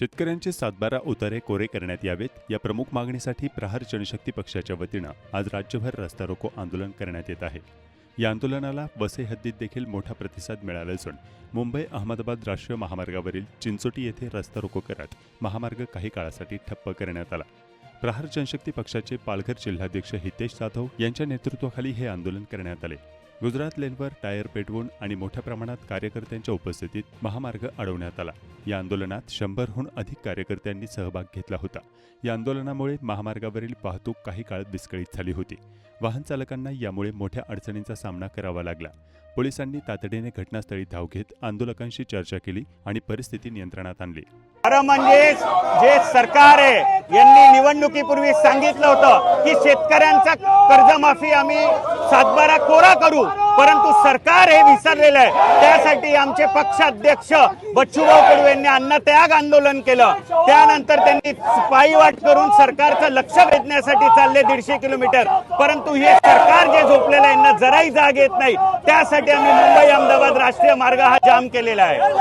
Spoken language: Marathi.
शेतकऱ्यांचे सातबारा उतारे कोरे करण्यात यावेत. या प्रमुख मागणीसाठी प्रहार जनशक्ती पक्षाच्या वतीनं आज राज्यभर रस्ता रोको आंदोलन करण्यात येत आहे. या आंदोलनाला वसई हद्दीत देखील मोठा प्रतिसाद मिळाला असून मुंबई अहमदाबाद राष्ट्रीय महामार्गावरील चिंचोटी येथे रस्ता रोको करत महामार्ग काही काळासाठी ठप्प करण्यात आला. प्रहार जनशक्ती पक्षाचे पालघर जिल्हाध्यक्ष हितेश जाधव यांच्या नेतृत्वाखाली हे आंदोलन करण्यात आले. गुजरात लेनवर टायर पेटवून आणि मोठ्या प्रमाणात कार्यकर्त्यांच्या उपस्थितीत महामार्ग अडवण्यात आला. या आंदोलनात शंभरहून अधिक कार्यकर्त्यांनी सहभाग घेतला होता. या आंदोलनामुळे महामार्गावरील वाहतूक काही काळ विस्कळीत झाली होती. वाहन चालकांना यामुळे मोठ्या अडचणींचा सामना करावा लागला. पोलिसांनी तातडीने घटनास्थळी धाव घेत आंदोलकांशी चर्चा केली आणि परिस्थिती नियंत्रणात आणली. खरं म्हणजे जे सरकार आहे यांनी निवडणुकीपूर्वी सांगितलं होतं की शेतकऱ्यांचा कर्जमाफी आम्ही सातबारा कोरा करू. परंतु सरकार हे विसरलेलं आहे. त्यासाठी आमचे पक्षाध्यक्ष बच्चूभाऊ कडू यांनी अन्नत्याग आंदोलन केलं. त्यानंतर त्यांनी पायीवाट करून सरकारचं लक्ष वेधण्यासाठी चालले दीडशे किलोमीटर. परंतु हे सरकार जे झोपलेलं आहे यांना जराही जाग येत नाही. त्यासाठी आम्ही मुंबई अहमदाबाद राष्ट्रीय मार्ग हा जाम केलेला आहे.